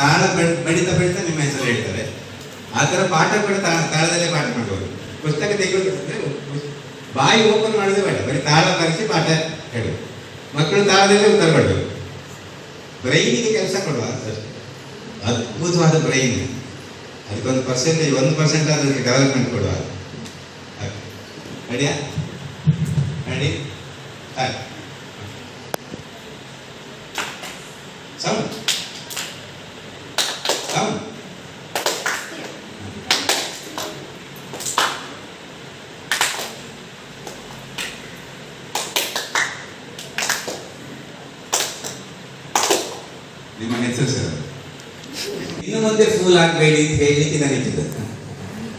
ತಾಳ ಬಡಿತ ಬಡಿತಾ ನಿಮ್ಮ ಹೆಸರು ಹೇಳ್ತಾರೆ. ಆ ಥರ ಪಾಠ ಕೂಡ ತಾಳದಲ್ಲೇ ಪಾಠ ಮಾಡ್ಬೋದು. ಪುಸ್ತಕ ತೆಗೆದು ಅಂದ್ರೆ ಬಾಯಿ ಓಪನ್ ಮಾಡೋದೇ ಬೇಡ. ಬರೀ ತಾಳ ಬರೆಸಿ ಪಾಠ ಹೇಳು. ಮಕ್ಕಳು ತಾಳದಲ್ಲೇ ಉತ್ತರ ಕೊಡಬೇಕು. ಬ್ರೈನಿಗೆ ಕೆಲಸ ಕೊಡುವ ಅದ್ಭುತವಾದ ಬ್ರೈನ್. ಅದಕ್ಕೊಂದು ಪರ್ಸೆಂಟೇಜ್ ಒಂದು ಪರ್ಸೆಂಟ್ ಅದಕ್ಕೆ ಡೆವಲಪ್ಮೆಂಟ್ ಕೊಡುವ ರೆಡಿಯಾ ರೆಡಿ ಸೌಂಡ್ ನಿಮ್ಮ ಹೆಸರು ಸರ್. ಇನ್ನು ಮುಂದೆ ಫೂಲ್ ಆಗಬೇಡಿ ಅಂತ ಹೇಳಲಿಕ್ಕೆ ನನಗಿದ್ದು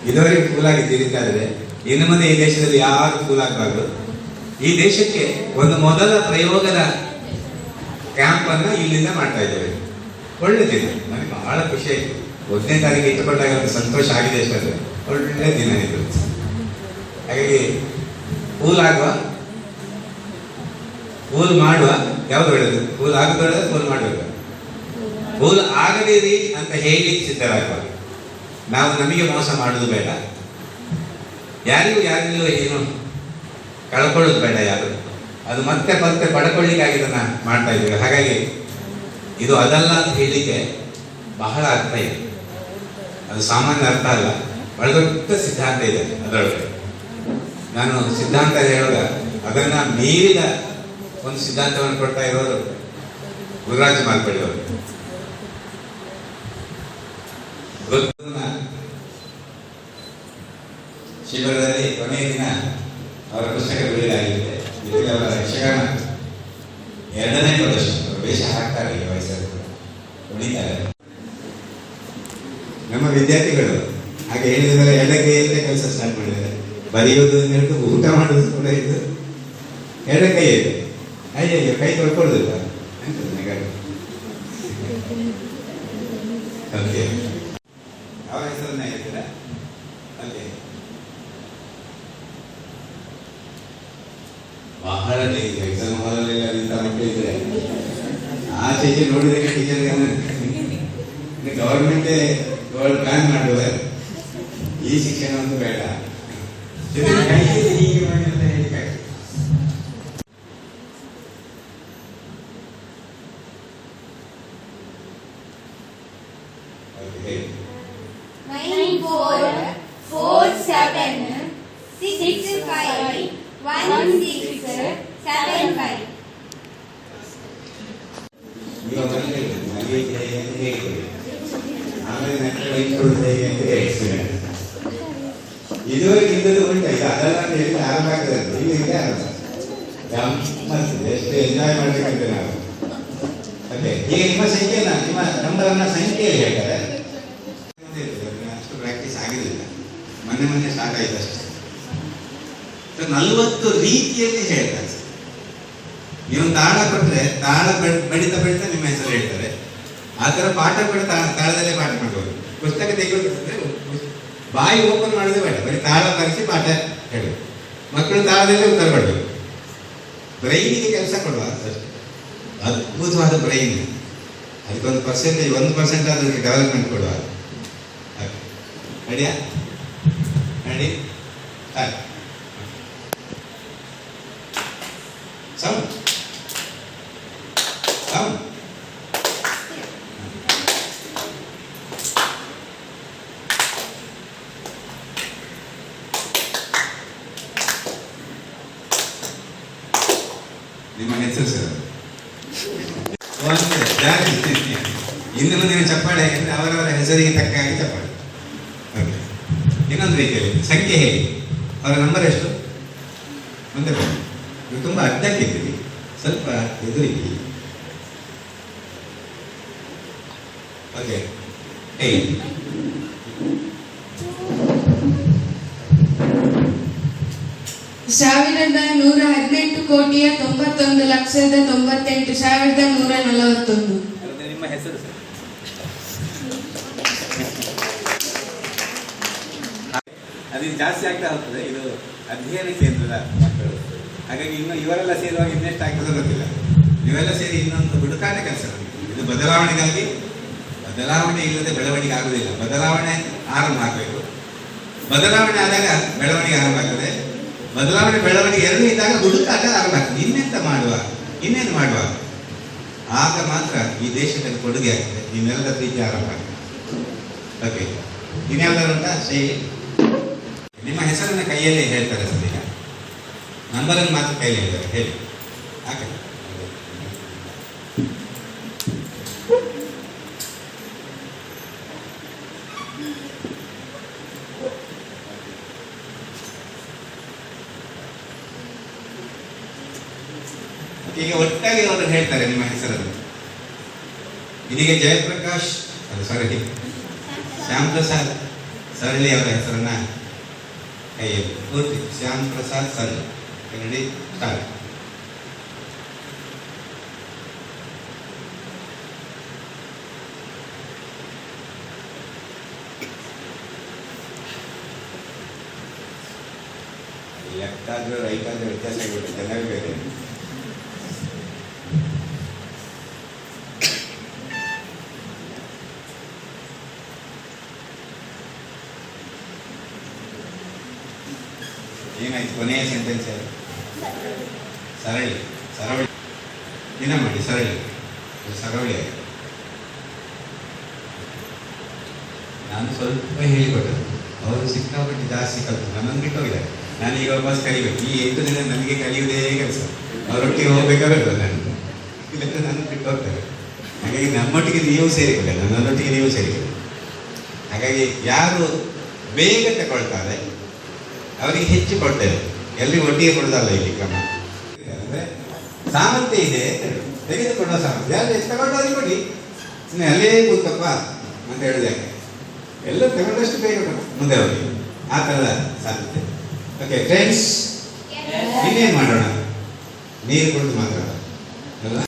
ಇದುವರೆಗೆ ಫೂಲ್ ಆಗಿದ್ದೀರಿ ಆದರೆ ಇನ್ನು ಮುಂದೆ ಈ ದೇಶದಲ್ಲಿ ಯಾರು ಫೂಲ್ ಆಗಬಾರ್ದು ಈ ದೇಶಕ್ಕೆ ಒಂದು ಮೊದಲ ಪ್ರಯೋಗದ ಕ್ಯಾಂಪ್ ಅನ್ನ ಇಲ್ಲಿಂದ ಮಾಡ್ತಾ ಇದ್ದೇವೆ. ಒಳ್ಳೆ ದಿನ ನನಗೆ ಬಹಳ ಖುಷಿ ಆಯ್ತು. ಒಂದನೇ ತಾರೀಕು ಇಟ್ಟುಕೊಂಡಾಗ ಸಂತೋಷ ಆಗಿದೆ ಅಷ್ಟೇ ಒಳ್ಳೆ ದಿನ ಇದು. ಹಾಗಾಗಿ ಫೂಲ್ ಆಗುವ ಫೂಲ್ ಮಾಡುವ ಯಾವ್ದು ಒಳ್ಳೇದು? ಫೂಲ್ ಆಗೋದು ಒಳ್ಳೇದು, ಫೂಲ್ ಮಾಡಬೇಕು ಫೂಲ್ ಆಗದಿರಿ ಅಂತ ಹೇಳಲಿಕ್ಕೆ ಸಿದ್ಧರಾಗಬಾರ್ದು ನಾವು ನಮಗೆ ಮೋಸ ಮಾಡುವುದು ಬೇಡ. ಯಾರಿಗೂ ಯಾರಿಗೂ ಏನು ಕಳ್ಕೊಳ್ಳೋದು ಬೇಡ ಯಾರು. ಅದು ಮತ್ತೆ ಮತ್ತೆ ಪಡ್ಕೊಳ್ಳಿಕ್ಕಾಗಿ ಇದನ್ನ ಮಾಡ್ತಾ ಇದ್ದೀವಿ. ಹಾಗಾಗಿ ಇದು ಅದಲ್ಲ ಅಂತ ಹೇಳಲಿಕ್ಕೆ ಬಹಳ ಅರ್ಥ ಇದೆ. ಅದು ಸಾಮಾನ್ಯ ಅರ್ಥ ಅಲ್ಲ. ಬಹಳ ದೊಡ್ಡ ಸಿದ್ಧಾಂತ ಇದೆ ಅದರೊಳಗೆ. ನಾನು ಸಿದ್ಧಾಂತ ಹೇಳುವಾಗ ಅದನ್ನ ಮೀರಿದ ಒಂದು ಸಿದ್ಧಾಂತವನ್ನು ಕೊಡ್ತಾ ಇರೋರು ಗುರುರಾಜ ಮಾಲ್ಪಡಿ ಅವರು ಬುದ್ಧನ ಶಿಬಿರದಲ್ಲಿ ಕೊನೆಯ ದಿನ ಅವರ ಪುಸ್ತಕ ಬಿಡುಗಡೆಯಾಗಿದೆ. ಜೊತೆಗೆ ಅವರ ಯಕ್ಷಗಾನ ಎರಡನೇ ಪ್ರದರ್ಶನ. ಅವರು ವೇಷ ಹಾಕ್ತಾರೆ ಈ ವಯಸ್ಸಲ್ಲಿ. ಕುಣಿತಾರೆ ನಮ್ಮ ವಿದ್ಯಾರ್ಥಿಗಳು ಹಾಗೆ ಹೇಳಿದರೆ ಎಡಗೈಯಲ್ಲೇ ಕೆಲಸ ಸ್ಟಾರ್ಟ್ ಮಾಡಿದ್ದಾರೆ. ಬರೆಯೋದು ಹಿಡಿದು ಊಟ ಮಾಡೋದು ಕೂಡ ಇದು. ಕೈ ಇದೆ ಅಯ್ಯಯ್ಯೋ ಕೈ ತೊಳ್ಕೊಳ್ಳೋದಿಲ್ಲ. ಓಕೆ ಬಹಳ ಎಕ್ಸಾಮ್ ಹಾಲಲ್ಲಿ ನಿಂತ ಮಕ್ಕಳಿದ್ರೆ ಆಚೆ ಈಚೆ ನೋಡಿದಾಗ ಟೀಚರ್ ಗವರ್ಮೆಂಟೇ ಪ್ಲಾನ್ ಮಾಡುವ ಈ ಶಿಕ್ಷಣ ಒಂದು ಬೇಡ ಜೊತೆಗೆ ಕೈಯಲ್ಲಿ ಹೀಗೆ ಮಾಡಿ ಅಂತ ಹೇಳಿಕ್ಕೆ okay nine four four seven six five one six ಅಂತ ಹೇಳ್ತೀನಿ. ಇದುವರೆಗೆ ಇದ್ದದ್ದು ಆಗಿರಲಿಲ್ಲ ಮೊನ್ನೆ ಮೊನ್ನೆ ಸ್ಟಾರ್ಟ್ ಆಯ್ತು ಅಷ್ಟೇ ನಲವತ್ತು ರೀತಿಯಲ್ಲಿ ಹೇಳ್ತಾರೆ ನೀವು ತಾಳ ಕೊಟ್ಟರೆ ತಾಳ ಬೆಳೀತಾ ಬಡಿತಾ ಬಡಿತಾ ನಿಮ್ಮ ಹೆಸರು ಹೇಳ್ತಾರೆ. ಆ ಥರ ಪಾಠ ಕೂಡ ತಾ- ತಾಳದಲ್ಲೇ ಪಾಠ ಮಾಡ್ಬೋದು. ಪುಸ್ತಕ ತೆಗೆದುಕೊಂಡ್ರೆ ಬಾಯಿ ಓಪನ್ ಮಾಡೋದೇ ಬೇಡ. ಬರೀ ತಾಳ ಬರೆಸಿ ಪಾಠ ಹೇಳಿ ಮಕ್ಕಳು ತಾಳದಲ್ಲೇ ಉತ್ತರ ಕೊಡಬೇಕು. ಬ್ರೈನಿಗೆ ಕೆಲಸ ಕೊಡುವ ಅದ್ಭುತವಾದ ಬ್ರೈನ್ ಅದಕ್ಕೊಂದು ಪರ್ಸೆಂಟೇಜ್ ಒಂದು ಪರ್ಸೆಂಟ್ ಅದಕ್ಕೆ ಡೆವಲಪ್ಮೆಂಟ್ ಕೊಡುವ. ರೆಡಿಯಾ ರೆಡಿ ಆಯ್ತು ಸೌಂಡ್ ನಿಮ್ಮ ಹೆಸರು ಸರ್ ಜಾತಿ ಇನ್ನು ಮುಂದಿನ ಚಪ್ಪಾಳೆ ಯಾಕಂದ್ರೆ ಅವರವರ ಹೆಸರಿಗೆ ತಕ್ಕ ಹಾಗೆ ಚಪ್ಪಾಳೆ. ಓಕೆ ಇನ್ನೊಂದು ರೀತಿಯಲ್ಲಿ ಸಂಖ್ಯೆ ಹೇಳಿ ಅವರ ನಂಬರ್ ಎಷ್ಟು? ಮುಂದೆ ಬನ್ನಿ ನೀವು ತುಂಬ ಅಡ್ಡಕ್ಕಿದ್ದೀರಿ ಸ್ವಲ್ಪ ಎದುರಿಗೆ. ಓಕೆ ಹೇಳಿ ಸಾವಿರದ ನೂರ ಹದಿನೆಂಟು ಕೋಟಿಯ ತೊಂಬತ್ತೊಂದು ಲಕ್ಷದ ತೊಂಬತ್ತೆಂಟು ಸಾವಿರದ ನೂರ ನಲವತ್ತೊಂದು. ನಿಮ್ಮ ಹೆಸರು ಸರ್? ಅದು ಜಾಸ್ತಿ ಆಗ್ತಾ ಹೋಗ್ತದೆ. ಇದು ಅಧ್ಯಯನ ಕೇಂದ್ರದ ಮಕ್ಕಳು. ಹಾಗಾಗಿ ಇನ್ನು ಇವರೆಲ್ಲ ಸೇರುವಾಗ ಇನ್ನೆಷ್ಟು ಆಗ್ತದೆ ಗೊತ್ತಿಲ್ಲ. ಇವೆಲ್ಲ ಸೇರಿ ಇನ್ನೊಂದು ಹುಡುಕಾಟ ಕೆಲಸ. ಇದು ಬದಲಾವಣೆಗಾಗಿ ಬದಲಾವಣೆ ಇಲ್ಲದೆ ಬೆಳವಣಿಗೆ ಆಗುವುದಿಲ್ಲ. ಬದಲಾವಣೆ ಆರಂಭ ಆಗಬೇಕು. ಬದಲಾವಣೆ ಆದಾಗ ಬೆಳವಣಿಗೆ ಆರಂಭ ಆಗ್ತದೆ. ಬದಲಾವಣೆ ಬೆಳವಣಿಗೆ ಎರಡು ಇದ್ದಾಗ ಹುಡುಕಾಟ ಆಗ್ತದೆ ಇನ್ನೆಂತ ಮಾಡುವ? ಇನ್ನೇನು ಮಾಡುವ? ಆಗ ಮಾತ್ರ ಈ ದೇಶದಲ್ಲಿ ಕೊಡುಗೆ ಆಗ್ತದೆ. ಇನ್ನೆಲ್ಲದ ಪ್ರೀತಿ ಆರಂಭ ಆಗ್ತದೆ. ಓಕೆ ಶೈಲಿ ನಿಮ್ಮ ಹೆಸರನ್ನು ಕೈಯಲ್ಲೇ ಹೇಳ್ತಾರೆ ಈಗ ನಂಬರನ್ನು ಮಾತ್ರ ಕೈಯಲ್ಲಿ ಹೇಳ್ತಾರೆ. ಹೇಳಿ. ಈಗ ಒಟ್ಟಾಗಿ ಅವರು ಹೇಳ್ತಾರೆ ನಿಮ್ಮ ಹೆಸರನ್ನು ಇದೀಗ ಜಯಪ್ರಕಾಶ್ ಸಾರಿ ಶ್ಯಾಮ್ ಪ್ರಸಾದ್ ಸರಳಿ ಅವರ ಹೆಸರನ್ನ ಕೈಯಲ್ಲಿ ಪೂರ್ತಿ ಶ್ಯಾಮ್ ಪ್ರಸಾದ್ ಸರಳಿ. ಕನ್ನಡಿ ಸ್ಟಾರ್ಟ್ ಲೆಫ್ಟ್ ಆದ್ರೂ ರೈಟ್ ಆದ್ರೂ ವ್ಯತ್ಯಾಸ ಇರುತ್ತೆ ಚೆನ್ನಾಗಿ ಬೇರೆ. ಏನಾಯ್ತು ಕೊನೆಯ ಸೆಂಟೆನ್ಸ್ ಸರಳಿ ಸರಳಿ. ದಿನ ಮಾಡಿ ಸರಳಿ. ಸರವಳಿ ಆಯ್ತು. ನಾನು ಸ್ವಲ್ಪ ಹೇಳಿಕೊಟ್ಟರು ಅವರು ಸಿಕ್ಕಾಪಟ್ಟು ಜಾಸ್ತಿ ಕಲಿತು ನನ್ನನ್ನು ಬಿಟ್ಟು ಹೋಗಿದ್ದಾರೆ ನಾನು ಈಗ ವಾಪಸ್ ಕಲಿಬೇಕು. ಈ ಎಂಟು ದಿನ ನನಗೆ ಕಲಿಯುವುದೇ ಕೆಲಸ. ಅವರೊಟ್ಟಿಗೆ ಹೋಗ್ಬೇಕಾದ್ರೆ ನಾನು? ಇಲ್ಲದ್ರೆ ನನ್ನ ಬಿಟ್ಟು ಹೋಗ್ತಾರೆ. ಹಾಗಾಗಿ ನಮ್ಮೊಟ್ಟಿಗೆ ನೀವು ಸೇರಿಕೊಳ್ಳಿ. ನನ್ನೊಟ್ಟಿಗೆ ನೀವು ಸೇರಿಕೊಳ್ಳಿ. ಹಾಗಾಗಿ ಯಾರು ಬೇಗ ತಗೊಳ್ತಾರೆ ಅವರಿಗೆ ಹೆಚ್ಚು ಕೊಡ್ತೇವೆ ಎಲ್ಲಿ ಒಟ್ಟಿಗೆ ಕೊಡೋದಲ್ಲ ಇಲ್ಲಿ ಕ್ರಮ. ಸಾಮರ್ಥ್ಯ ಇದೆ ತೆಗೆದುಕೊಳ್ಳೋ ಸಾಮರ್ಥ್ಯ. ಅಲ್ಲಿ ತಗೊಂಡವ್ರಿಗೆ ಕೊಡಿ. ಅಲ್ಲೇ ಕೂತಪ್ಪ ಅಂತ ಹೇಳಿದೆ. ಎಲ್ಲ ತಗೊಂಡಷ್ಟು ಬೇಗ ಮುಂದೆ ಅವರಿಗೆ ಆ ಥರದ ಸಾಧ್ಯತೆ. ಓಕೆ ಫ್ರೆಂಡ್ಸ್ ಇನ್ನೇನು ಮಾಡೋಣ? ನೀರು ಕುಡಿದು ಮಾತ್ರ ಅಲ್ಲ